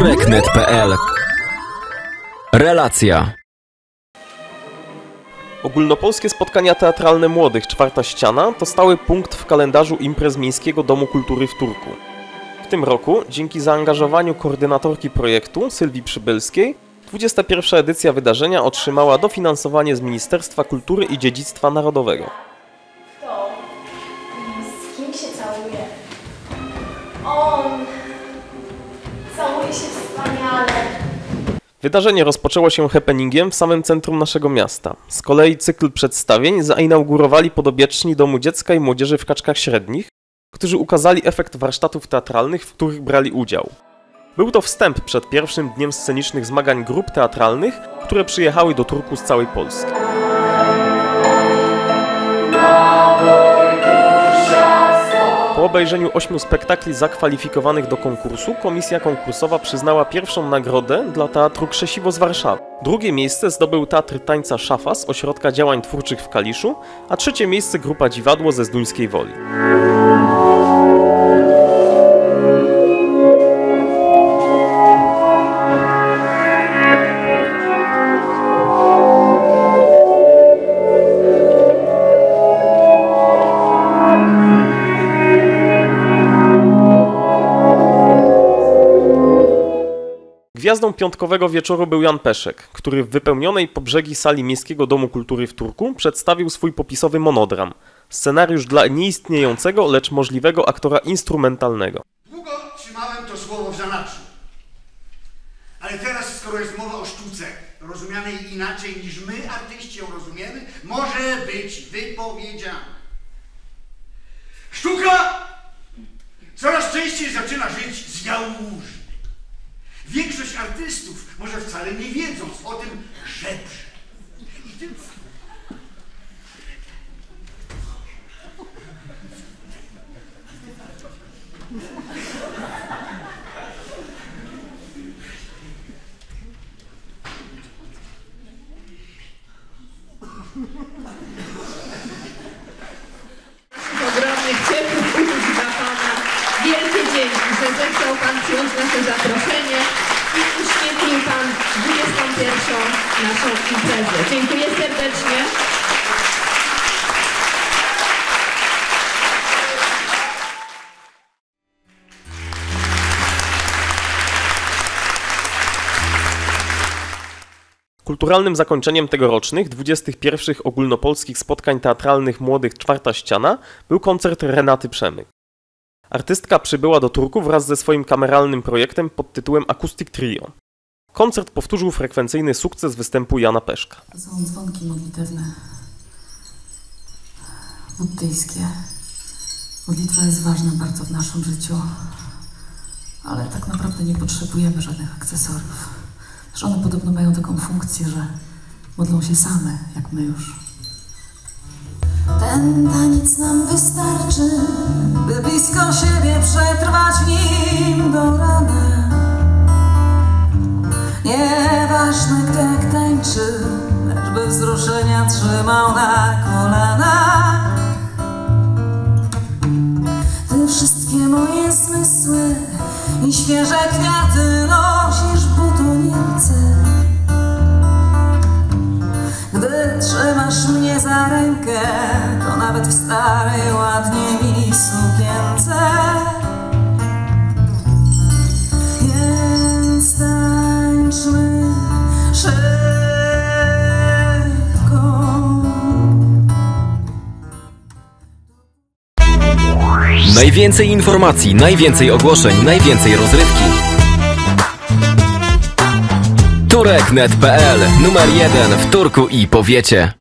Tureknet.pl Relacja Ogólnopolskie spotkania teatralne młodych Czwarta Ściana to stały punkt w kalendarzu imprez Miejskiego Domu Kultury w Turku. W tym roku, dzięki zaangażowaniu koordynatorki projektu Sylwii Przybylskiej, 21. edycja wydarzenia otrzymała dofinansowanie z Ministerstwa Kultury i Dziedzictwa Narodowego. To. Z kim się całuje? On. Całuje się wspaniale. Wydarzenie rozpoczęło się happeningiem w samym centrum naszego miasta. Z kolei cykl przedstawień zainaugurowali podobieczni Domu Dziecka i Młodzieży w Kaczkach Średnich, którzy ukazali efekt warsztatów teatralnych, w których brali udział. Był to wstęp przed pierwszym dniem scenicznych zmagań grup teatralnych, które przyjechały do Turku z całej Polski. Po obejrzeniu ośmiu spektakli zakwalifikowanych do konkursu, komisja konkursowa przyznała pierwszą nagrodę dla Teatru Krzesiwo z Warszawy. Drugie miejsce zdobył Teatr Tańca Szafa z Ośrodka Działań Twórczych w Kaliszu, a trzecie miejsce Grupa Dziwadło ze Zduńskiej Woli. Gwiazdą piątkowego wieczoru był Jan Peszek, który w wypełnionej po brzegi sali Miejskiego Domu Kultury w Turku przedstawił swój popisowy monodram. Scenariusz dla nieistniejącego, lecz możliwego aktora instrumentalnego. Długo trzymałem to słowo w zanadrzu. Ale teraz, skoro jest mowa o sztuce, rozumianej inaczej niż my, artyści ją rozumiemy, może być wypowiedziana. Sztuka coraz częściej zaczyna żyć z jałmużny. Większość artystów może wcale nie wiedząc o tym żebrze. I tym... ogromnych ciepłych dla Pana. Wielkie dzięki, że zechciał Pan przyjąć nasze zaproszenie i uświetlił Pan 21. naszą imprezę. Dziękuję serdecznie. Kulturalnym zakończeniem tegorocznych 21. ogólnopolskich spotkań teatralnych młodych Czwarta Ściana był koncert Renaty Przemyk. Artystka przybyła do Turku wraz ze swoim kameralnym projektem pod tytułem Acoustic Trio. Koncert powtórzył frekwencyjny sukces występu Jana Peszka. To są dzwonki modlitewne. Buddyjskie. Modlitwa jest ważna bardzo w naszym życiu, ale tak naprawdę nie potrzebujemy żadnych akcesoriów. Że one podobno mają taką funkcję, że modlą się same, jak my już. Ten taniec nam wystarczy, trzymał na kolanach. Ty wszystkie moje zmysły i świeże kwiaty nosisz w butonielce. Gdy trzymasz mnie za rękę, to nawet w starej ładnie mi sukience. Najwięcej informacji, najwięcej ogłoszeń, najwięcej rozrywki. Tureknet.pl Numer jeden w Turku i powiecie.